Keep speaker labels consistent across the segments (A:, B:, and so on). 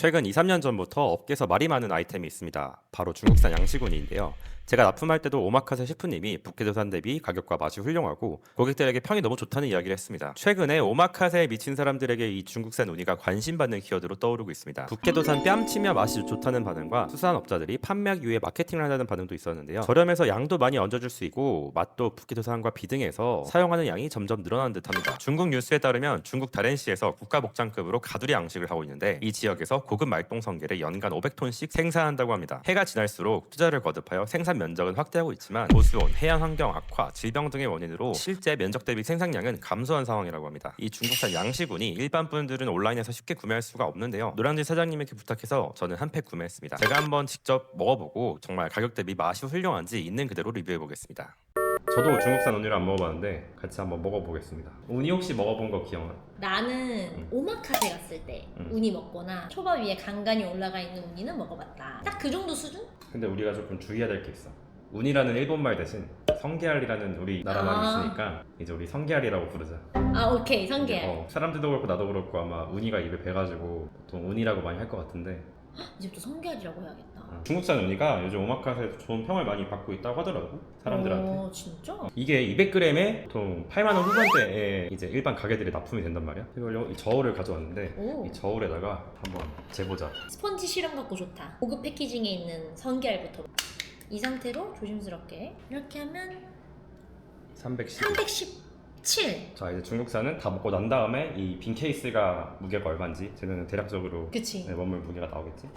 A: 최근 2, 3년 전부터 업계에서 말이 많은 아이템이 있습니다. 바로 중국산 양식우니인데요. 제가 납품할 때도 오마카세 셰프님이 북해도산 대비 가격과 맛이 훌륭하고 고객들에게 평이 너무 좋다는 이야기를 했습니다. 최근에 오마카세에 미친 사람들에게 이 중국산 우니가 관심받는 키워드로 떠오르고 있습니다. 북해도산 뺨치며 맛이 좋다는 반응과 수산업자들이 판매하기 위해 마케팅을 한다는 반응도 있었는데요. 저렴해서 양도 많이 얹어줄 수 있고 맛도 북해도산과 비등해서 사용하는 양이 점점 늘어나는 듯합니다. 중국 뉴스에 따르면 중국 다렌시에서 국가목장급으로 가두리 양식을 하고 있는데 이 지역에서 고급 말똥 성게를 연간 500톤씩 생산한다고 합니다. 해가 지날수록 투자를 거듭하여 생산 면적은 확대하고 있지만 고수온, 해양 환경 악화, 질병 등의 원인으로 실제 면적 대비 생산량은 감소한 상황이라고 합니다. 이 중국산 양식운이 일반 분들은 온라인에서 쉽게 구매할 수가 없는데요. 노량진 사장님에게 부탁해서 저는 한 팩 구매했습니다. 제가 한번 직접 먹어보고 정말 가격 대비 맛이 훌륭한지 있는 그대로 리뷰해 보겠습니다. 저도 중국산 우니를 안 먹어봤는데 같이 한번 먹어보겠습니다. 우니 혹시 먹어본 거 기억나?
B: 나는 오마카세 갔을 때
A: 음.
B: 우니 먹거나 초밥 위에 간간히 올라가 있는 우니는 먹어봤다. 딱 그 정도 수준?
A: 근데 우리가 조금 주의해야 될 게 있어. 운이라는 일본 말 대신 성게알이라는 우리 나라 말이
B: 아.
A: 있으니까 이제 우리 성게알이라고 부르자.
B: 아 오케이 성게알.
A: 어, 사람들도 그렇고 나도 그렇고 아마 운이가 입에 배가지고 보통 운이라고 많이 할 것 같은데
B: 이제부터 성게알이라고 해야겠다.
A: 어, 중국산 운이가 요즘 오마카세에서 좋은 평을 많이 받고 있다고 하더라고 사람들한테.
B: 어 진짜?
A: 이게 200g에 보통 8만 원 후반대에 이제 일반 가게들이 납품이 된단 말이야. 이걸 이 저울을 가져왔는데
B: 오
A: 이 저울에다가 한번 재보자.
B: 스펀지 실험 갖고 좋다. 고급 패키징에 있는 성게알부터 이 상태로 조심스럽게 이렇게 하면
A: 310.
B: 317.
A: 자 이제 중국산은 다 먹고 난 다음에 이 빈 케이스가 무게가 얼마인지 저는 대략적으로
B: 그치?
A: 네, 원물 무게가 나오겠지.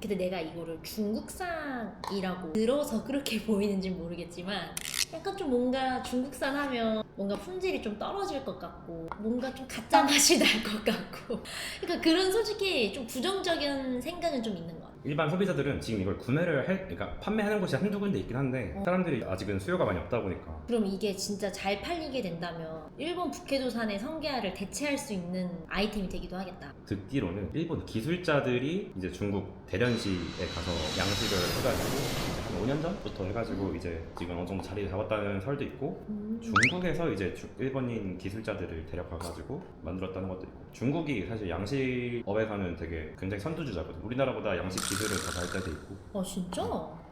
B: 근데 내가 이거를 중국산이라고 들어서 그렇게 보이는지 모르겠지만 약간 좀 뭔가 중국산 하면 뭔가 품질이 좀 떨어질 것 같고 뭔가 좀 가짜 맛이 날 것 같고. 그러니까 그런 솔직히 좀 부정적인 생각은 좀 있는 것 같아
A: 일반 소비자들은 지금 이걸 구매를 할, 그러니까 판매하는 곳이 한두 군데 있긴 한데
B: 어.
A: 사람들이 아직은 수요가 많이 없다 보니까.
B: 그럼 이게 진짜 잘 팔리게 된다면 일본 북해도산의 성게알을 대체할 수 있는 아이템이 되기도 하겠다.
A: 듣기로는 일본 기술자들이 이제 중국 대련시에 가서 양식을 해가지고 한 5년 전부터 해가지고 이제 지금 어느 정도 자리를 잡았다는 설도 있고
B: 음.
A: 중국에서 이제 주- 일본인 기술자들을 데려가가지고 만들었다는 것도 있고 중국이 사실 양식업에서는 되게 굉장히 선두주자거든 우리나라보다 양식 기술은 더 발달돼 있고
B: 어 진짜?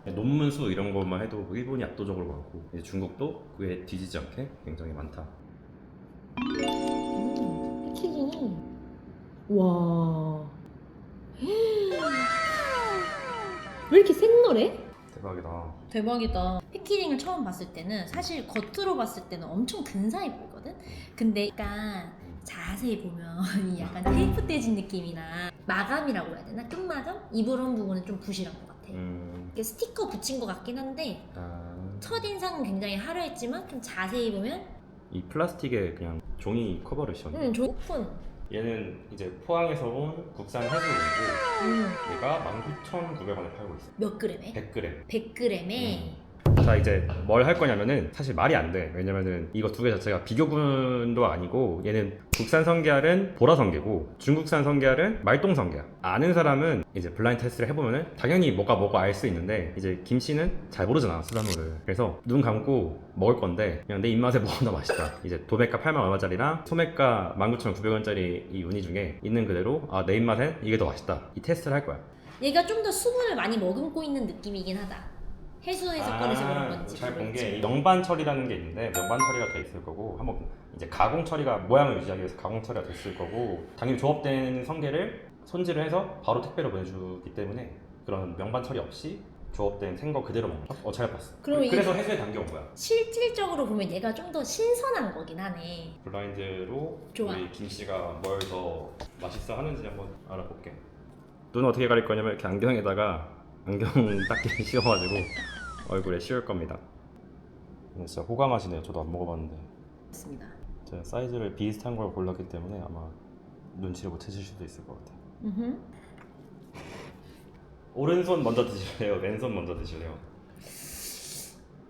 A: 논문 수 이런 것만 해도 일본이 압도적으로 많고 이제 중국도 그에 뒤지지 않게 굉장히 많다
B: 음, 패키징이 와. 왜 이렇게 생노래?
A: 대박이다
B: 대박이다. 패키징을 처음 봤을 때는 사실 겉으로 봤을 때는 엄청 근사해 보이거든. 근데 약간 자세히 보면 이 약간 테이프 떼진 느낌이나 마감이라고 해야 되나? 끝마감? 이 부분 부분은 좀 부실한 것 같아.
A: 음...
B: 이게 스티커 붙인 것 같긴 한데
A: 아...
B: 첫인상은 굉장히 화려했지만 좀 자세히 보면
A: 이 플라스틱에 그냥 종이 커버를 씌웠네
B: 음, 좀 오픈.
A: 얘는 이제 포항에서 온 국산 해수이고
B: 음,
A: 얘가 19,900원에 팔고 있어
B: 몇 그램에?
A: 100g
B: 100g에
A: 자 이제 뭘 할 거냐면은 사실 말이 안 돼. 왜냐면은 이거 두 개 자체가 비교군도 아니고 얘는 국산 성게알은 보라 성게고 중국산 성게알은 말똥 성게야. 아는 사람은 이제 블라인드 테스트를 해보면은 당연히 뭐가 뭐가 알 수 있는데 이제 김 씨는 잘 모르잖아 수산물을. 그래서 눈 감고 먹을 건데 그냥 내 입맛에 뭐가 더 맛있다. 이제 도매가 8만 얼마짜리랑 소매가 19,900원짜리 이 우니 중에 있는 그대로 아 내 입맛엔 이게 더 맛있다. 이 테스트를 할 거야.
B: 얘가 좀 더 수분을 많이 머금고 있는 느낌이긴 하다. 해수에서 꺼내서 그런 건지.
A: 아, 잘 본. 게 명반 처리라는 게 있는데 명반 처리가 돼 있을 거고 한번 이제 가공 처리가 모양을 유지하기 위해서 가공 처리가 됐을 거고 당연히 조업된 성게를 손질을 해서 바로 택배로 보내주기 때문에 그런 명반 처리 없이 조업된 생거 그대로 먹는 거? 어잘 봤어
B: 그럼 이게-
A: 그래서 해수에 담겨온 거야
B: 실질적으로 보면 얘가 좀 더 신선한 거긴 하네.
A: 블라인드로
B: 좋아.
A: 우리 김 씨가 뭘 더 맛있어 하는지 한번 알아볼게 눈 어떻게 가릴 거냐면 이렇게 안경에다가 안경 닦기 씌워가지고 얼굴에 씌울 겁니다 진짜 호감하시네요 저도 안 먹어봤는데
B: 맞습니다.
A: 제가 사이즈를 비슷한 걸 골랐기 때문에 아마 눈치를 못 채실 수도 있을 것 같아요
B: 음흠.
A: 오른손 먼저 드실래요? 왼손 먼저 드실래요?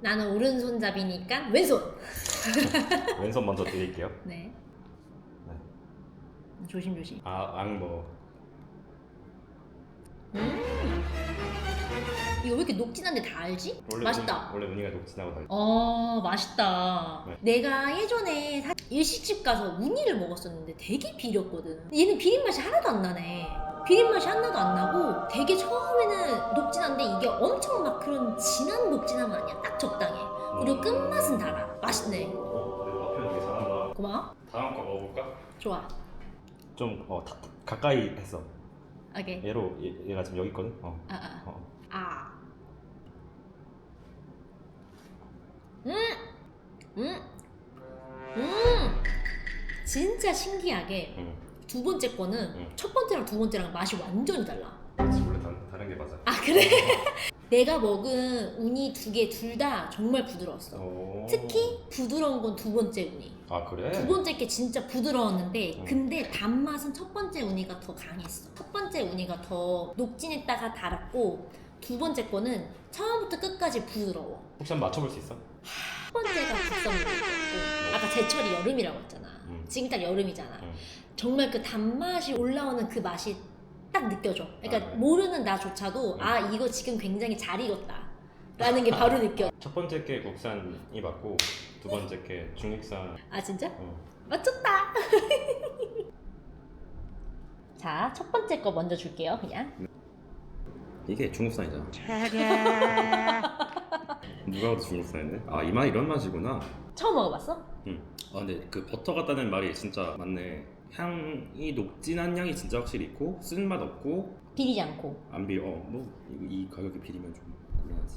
B: 나는 오른손잡이니까 왼손.
A: 왼손 먼저 드릴게요
B: 네.
A: 네.
B: 조심 조심.
A: 아, 앙뭐
B: 이거 왜 이렇게 녹진한데 다 알지? 맛있다.
A: 원래 무늬가 녹진하고
B: 달어 맛있다.
A: 네.
B: 내가 예전에 사- 일식집 가서 우니를 먹었었는데 되게 비렸거든. 얘는 비린 맛이 하나도 안 나네. 비린 맛이 하나도 안 나고 되게 처음에는 녹진한데 이게 엄청 막 그런 진한 녹진함은 아니야. 딱 적당해. 그리고 끝맛은 달아. 맛있네.
A: 어, 내가 앞에 되게 잘한다.
B: 고마워.
A: 다음 거 먹어볼까?
B: 좋아.
A: 좀 어, 다, 가까이 했어.
B: 오케이.
A: 얘로 얘, 얘가 지금 여기 있거든. 어.
B: 아, 아.
A: 어.
B: 아. 음! 음! 음! 진짜 신기하게
A: 응.
B: 두 번째 거는
A: 응.
B: 첫 번째랑 두 번째랑 맛이 완전히 달라.
A: 원래 다, 다른 게 맞아.
B: 아, 그래? 내가 먹은 우니 두 개 둘 다 정말 부드러웠어.
A: 오.
B: 특히 부드러운 건 두 번째 우니.
A: 아 그래?
B: 두 번째 게 진짜 부드러웠는데
A: 응.
B: 근데 단맛은 첫 번째 우니가 더 강했어. 첫 번째 우니가 더 녹진했다가 달았고 두 번째 거는 처음부터 끝까지 부드러워.
A: 혹시 한번 맞춰볼 수 있어?
B: 첫 번째가 국성물이었고 아까 제철이 여름이라고 했잖아.
A: 응.
B: 지금 딱 여름이잖아.
A: 응.
B: 정말 그 단맛이 올라오는 그 맛이 딱 느껴져. 그러니까
A: 아, 네.
B: 모르는 나조차도
A: 응.
B: 아 이거 지금 굉장히 잘 익었다. 라는 게 바로 느껴.
A: 첫 번째 게 국산이 맞고 두 번째 게 중국산.
B: 아 진짜?
A: 어.
B: 맞췄다. 자, 첫 번째 거 먼저 줄게요. 그냥.
A: 이게 중국산이잖아. 누가 봐도 중국산인데? 아 이 맛 이런 맛이구나.
B: 처음 먹어봤어?
A: 응. 아 근데 그 버터 같다는 말이 진짜 맞네. 향이 녹진한 향이 진짜 확실히 있고 쓴맛 없고
B: 비리지 않고.
A: 안 비려. 어 뭐 이 가격에 비리면 좀 곤란하지.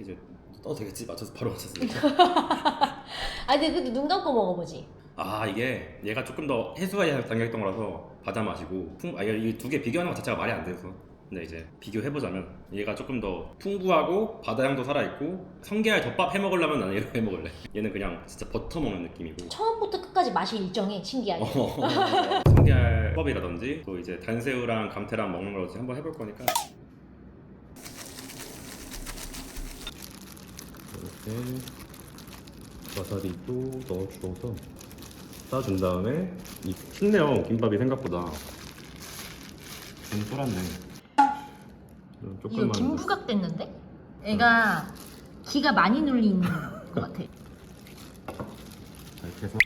A: 이제 떠도 되겠지 맞춰서 바로 맞췄으니까.
B: 아, 근데 그눈 감고 먹어보지.
A: 아 이게 얘가 조금 더 해수가 담겨있던 거라서 바다 맛이고 풍, 아 이게 두개 비교하는 것 자체가 말이 안 돼서 근데 이제 비교해보자면 얘가 조금 더 풍부하고 바다 향도 살아있고 성게알 덮밥 해먹으려면 나는 얘로 해먹을래 얘는 그냥 진짜 버터 먹는 느낌이고
B: 처음부터 끝까지 맛이 일정해. 신기하게.
A: 어, 성게알 덮밥이라든지 또 이제 단새우랑 감태랑 먹는 거라든지 한번 해볼 거니까 이렇게 와사비도 넣어주어서 싸준 다음에 이 쉽네요 김밥이 생각보다 좀 쫄았네 좀
B: 이거
A: 조금만
B: 김부각 됐는데? 애가 기가 많이 눌린 것 같아.
A: 자, 이렇게 해서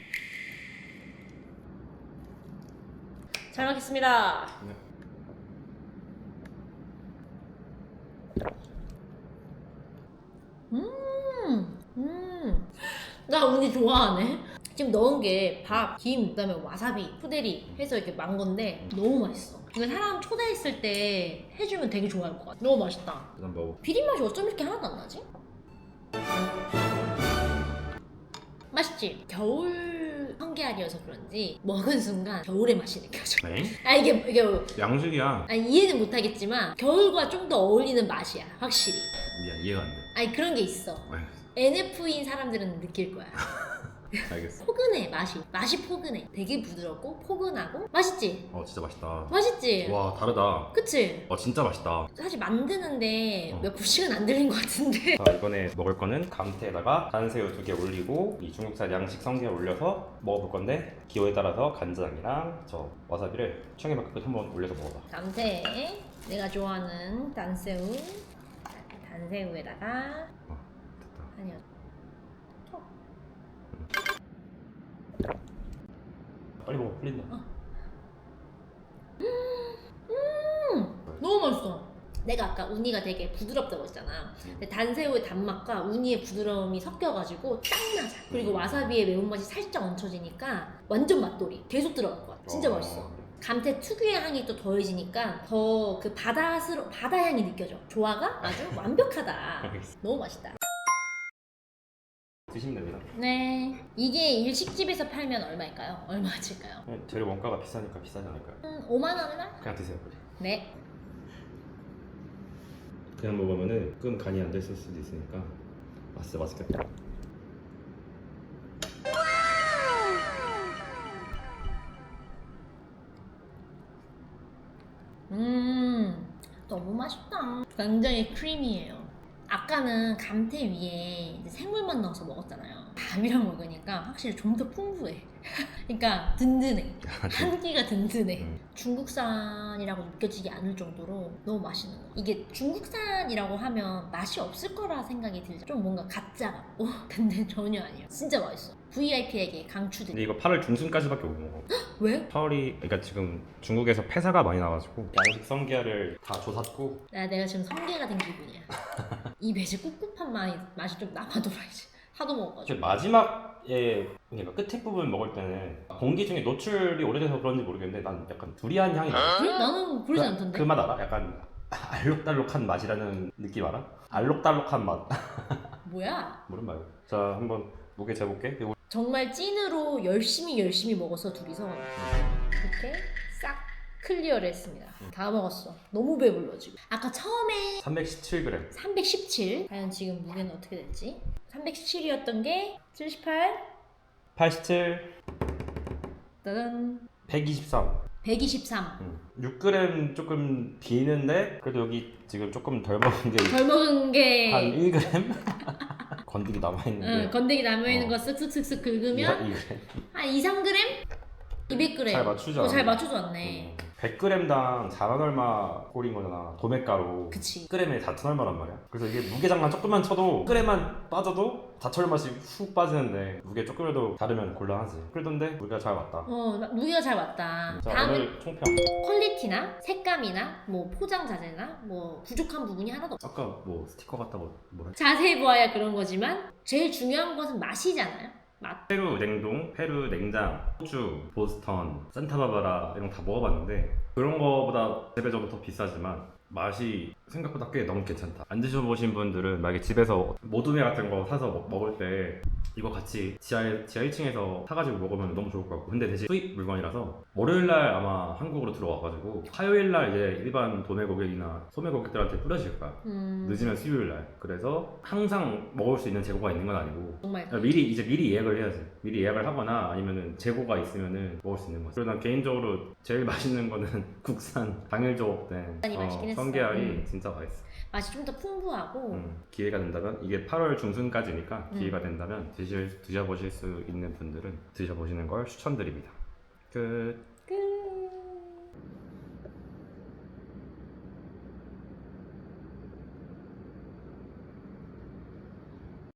B: 잘 먹겠습니다.
A: 네.
B: 음, 음. 나 언니 좋아하네. 지금 넣은 게 밥, 김, 그다음에 와사비, 푸데리 해서 이렇게 만 건데 너무 맛있어. 이거 사람 초대했을 때 해주면 되게 좋아할 것 같아. 너무 맛있다.
A: 일단 먹어
B: 비린 맛이 어쩜 이렇게 하나도 안 나지? 맛있지? 겨울 성게알이어서 그런지 먹은 순간 겨울의 맛이 느껴져.
A: 네?
B: 아 이게 이게
A: 양식이야
B: 아 이해는 못하겠지만 겨울과 좀 더 어울리는 맛이야 확실히.
A: 미안 이해가 안 돼
B: 아니 그런 게 있어. NF인 사람들은 느낄 거야.
A: 알겠어
B: 포근해 맛이. 맛이 포근해. 되게 부드럽고 포근하고 맛있지?
A: 어 진짜 맛있다
B: 맛있지?
A: 와 다르다
B: 그치?
A: 어 진짜 맛있다
B: 사실 만드는데
A: 어.
B: 몇 분씩은 안 들린 것 같은데.
A: 자 이번에 먹을 거는 감태에다가 단새우 두 개 올리고 이 중국산 양식 성게 올려서 먹어볼 건데 기호에 따라서 간장이랑 저 와사비를 맞게 한번 올려서 먹어봐
B: 감태 내가 좋아하는 단새우 단새우에다가
A: 됐다
B: 아니요
A: 빨리 먹어 풀린다
B: 음 너무 맛있어. 내가 아까 우니가 되게 부드럽다고 했잖아. 근데 단새우의 단맛과 우니의 부드러움이 섞여가지고 딱 맞아 그리고
A: 음.
B: 와사비의 매운맛이 살짝 얹혀지니까 완전 맛돌이. 계속 들어갈 것 같아. 진짜
A: 어.
B: 맛있어. 감태 특유의 향이 또 더해지니까 더 그 바다스러 바다 향이 느껴져. 조화가 아주 완벽하다.
A: 알겠어.
B: 너무 맛있다
A: 드시면 됩니다
B: 네. 이게 일식집에서 팔면 얼마일까요? 얼마일까요?
A: 그냥 재료 원가가 비싸니까 비싸지 않을까요?
B: 음, 5만 원이나?
A: 그냥 드세요 그래.
B: 네.
A: 그냥 먹으면은 끈 간이 안 됐을 수도 있으니까 아 진짜 맛있겠다
B: 음, 너무 맛있다. 굉장히 크리미해요. 아까는 감태 위에 생물만 넣어서 먹었잖아요. 밥이랑 먹으니까 확실히 좀 더 풍부해. 그러니까 든든해. 한 끼가 든든해.
A: 음.
B: 중국산이라고 느껴지지 않을 정도로 너무 맛있는 거. 이게 중국산이라고 하면 맛이 없을 거라 생각이 들죠. 좀 뭔가 가짜 같고. 근데 전혀 아니에요. 진짜 맛있어. VIP에게 강추드.
A: 근데 이거 8월 중순까지밖에 못 먹어.
B: 왜?
A: 8월이 그러니까 지금 중국에서 폐사가 많이 나가지고 양식 성게알을 다 조샀고
B: 나 내가 지금 성게가 된 기분이야. 입에 이제 꿉꿉한 맛이, 맛이 좀 남아돌아 이제. 하도 먹어가지고.
A: 마지막에 그러니까 끝에 부분 먹을 때는 공기 중에 노출이 오래돼서 그런지 모르겠는데 난 약간 두리안 향이 나.
B: 그래? 나는 그러지 않던데.
A: 그맛 알아? 약간 알록달록한 맛이라는 느낌 알아? 알록달록한 맛.
B: 뭐야?
A: 모른 말. 자 한번 무게 재볼게. 이거
B: 정말 찐으로 열심히 열심히 먹어서 둘이서 이렇게 싹 클리어를 했습니다. 다 먹었어. 너무 배불러 지금. 아까 처음에
A: 317g.
B: 317. 과연 지금 무게는 어떻게 될지? 317이었던 게 78.
A: 87,
B: 따단.
A: 123.
B: 123.
A: 음. 6g 조금 비는데 그래도 여기 지금 조금 덜 먹은
B: 게한덜 먹은 게
A: 1g? 건더기 남아 있는
B: 응,
A: 게
B: 건더기 남아 있는
A: 어.
B: 거 쓱쓱쓱쓱 긁으면
A: 2g.
B: 한 2, 3g? 200g.
A: 잘 맞추지
B: 어, 잘
A: 않았네.
B: 맞춰줘 왔네.
A: 100g당 4만 얼마 꼴인 거잖아. 도매가루.
B: 그치.
A: 1g에 4천 얼마란 말이야. 그래서 이게 무게장만 조금만 쳐도 1g만 빠져도 4천 얼마씩 훅 빠지는데 무게 조금이라도 다르면 곤란하지. 그러던데 무게가 잘 왔다.
B: 어, 무게가 잘 왔다.
A: 자
B: 다음은
A: 오늘 총평.
B: 퀄리티나 색감이나 뭐 포장 자재나 뭐 부족한 부분이 하나도 없어.
A: 아까 뭐 스티커 같다고 뭐라 했지?
B: 자세히 보아야 그런 거지만 제일 중요한 것은 맛이잖아요. 맛.
A: 페루 냉동, 페루 냉장, 호주, 보스턴, 산타바바라 이런 거 다 먹어봤는데 그런 거보다 대배적으로 더 비싸지만 맛이 생각보다 꽤 너무 괜찮다. 안 드셔보신 분들은 만약에 집에서 모둠회 같은 거 사서 먹- 먹을 때 이거 같이 지하, 지하 1층에서 사가지고 먹으면 너무 좋을 것 같고 근데 대신 수입 물건이라서 월요일날 아마 한국으로 들어와가지고 화요일날 이제 일반 도매 고객이나 소매 고객들한테 뿌려질 거야.
B: 음,
A: 늦으면 수요일날. 그래서 항상 먹을 수 있는 재고가 있는 건 아니고
B: 정말
A: 야, 미리 이제 미리 예약을 해야지. 미리 예약을 하거나 아니면은 재고가 있으면은 먹을 수 있는 거지. 그리고 난 개인적으로 제일 맛있는 거는 국산 당일 조업된
B: 국산이 맛있긴 했어.
A: 성게알이
B: 음.
A: 진짜 맛있어.
B: 맛이 좀 더 풍부하고
A: 음, 기회가 된다면 이게 8월 중순까지니까
B: 음.
A: 기회가 된다면 드실 드셔보실 수 있는 분들은 드셔보시는 걸 추천드립니다. 끝.
B: 끝.